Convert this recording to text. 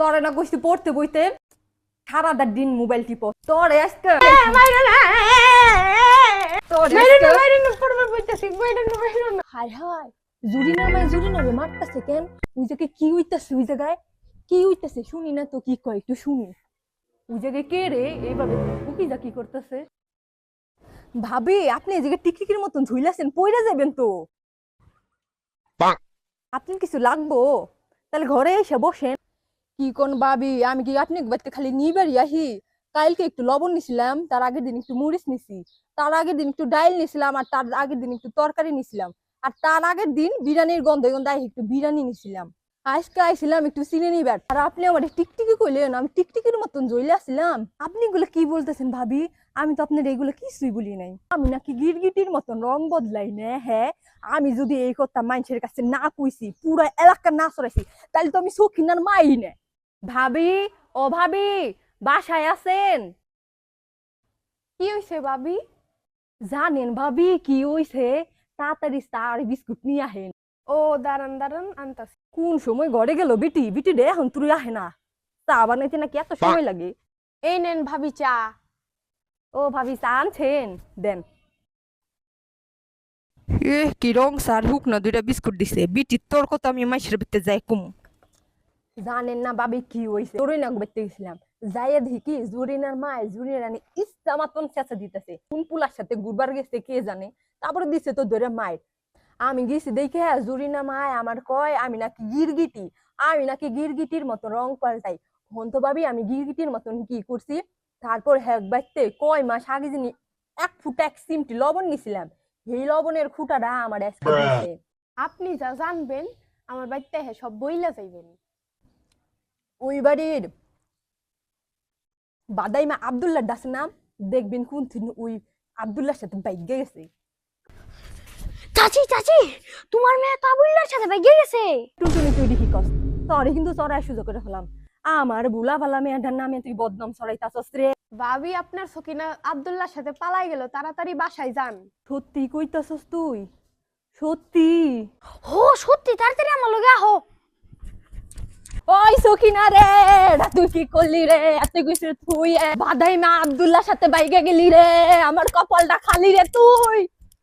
তোরে না কইছি পড়তে বইতে সারাটা দিন মোবাইল টিপো। তোরে আজকে তোরে আজকে জুরিনার মাই জুরিনারে মারতাছে কেন? ওই জায়গায় কি হইতাছে ওই জায়গায়? কি হইতাছে? শুনি না তো কি কয় একটু শুনি। ওই জায়গায় কে রে? এইভাবে উকি যা কি করতেছে। ভাবি আপনি এই জায়গায় টিকটিকির মতন ঝুইলাছেন পইরা যাবেন তো। আপনি কিছু লাগবো? তাহলে ঘরে এসে বসেন। কি কোন ভাবি? আমি কি আপনি বাড়িতে খালি নিবারই আহি? কালকে একটু লবণ নিছিলাম, তার আগের দিন একটু মরিচ নিছি। তার আগের দিন একটু ডাইল নিছিলাম আর তার আগের দিন একটু তরকারি নিছিলাম। আর তার আগের দিন বিরিয়ানির গন্ধে গন্ধে একটু বিরিয়ানি নিছিলাম। আজকে আইছিলাম একটু চিনে নিবার। আর আপনি আমার টিকটিকি কইলেন, আমি টিকটিকির মতন জইলে আসছিলাম আপনি এগুলো কি বলতেছেন ভাবি? আমি তো আপনার এগুলো কিছুই বলি নাই। আমি নাকি গিরগিটির মতন রং বদলাই না হ্যাঁ? আমি যদি এই কথা মানুষের কাছে না কইছি, পুরো এলাকা না সরাইছি তাহলে তো আমি সখিনার মাই না। ভাবি ও ভাবি বাসায় আছেন? কি হইছে ভাবি? জানেন ভাবি কি হইছে? তাড়াতাড়ি চা আর বিস্কুট নিয়ে আহেন ও দাঁড়ান দাঁড়ান আনতাছি। কোন সময় ঘরে গেল বিটি? বিটি রে এখন তুই আহে না। চা বানাইতে নাকি এত সময় লাগে? এই নেন ভাবি চা। ও ভাবি চা আনছেন? দেন। এ কি রং সার হুক না দুইটা বিস্কুট দিছে। বিটি তোর কথা আমি মাইশের ভিতরে যাই কুম। জানেন না ভাবি কি হইছে? তোরই না বেতে গেছিলাম। যাইয়া দেখি জুরিনার মা জুরিনার রানী ইচ্ছা মাতন চেঁচা দিতেছে। কোন পুলার সাথে গুরবার গেছে কে জানে? তারপরে দিছে তো ধরে মায়ের। আমি গেছি দেখে জুরিনা মায় আমার কয় আমি নাকি গিরগিটি। আমি নাকি গিরগিটির মতো রং পাল্টাই। হন তো ভাবি আমি গিরগিটির মতন কি করছি? তারপর হ্যাক বাইতে কয় মাস আগে যিনি এক ফুটা এক সিমটি লবণ নিছিলাম। এই লবণের খুঁটাটা আমার আজকে আপনি যা জানবেন আমার বাড়িতে হ্যাঁ সব বইলা যাইবেন। ওই বাড়ির বাদাইমা আবদুল্লাহ দাস নাম দেখবেন কোন দিন ওই আবদুল্লাহর সাথে বাইক গেছে। চাচি চাচি তোমার মেয়ে কাবুল্লার সাথে বেগে গেছে। টুনটুনি তুই দেখি কস সরি কিন্তু চড়াই সুযোগ করে ফেলাম। আমার বুলা ভালা মেয়েটার নামে তুই বদনাম ছড়াইতাছস রে। ভাবি আপনার সকিনা আব্দুল্লাহর সাথে পালাই গেল তাড়াতাড়ি বাসায় যান। সত্যি কইতাছস তুই? সত্যি? হো সত্যি তাড়াতাড়ি আমার লগে আহো। ওই না রে তুই কি করলি রে? এত কিছু তুই বাদাইমা আবদুল্লার সাথে বাইকে গেলি রে, আমার কপালটা খালি রে তুই।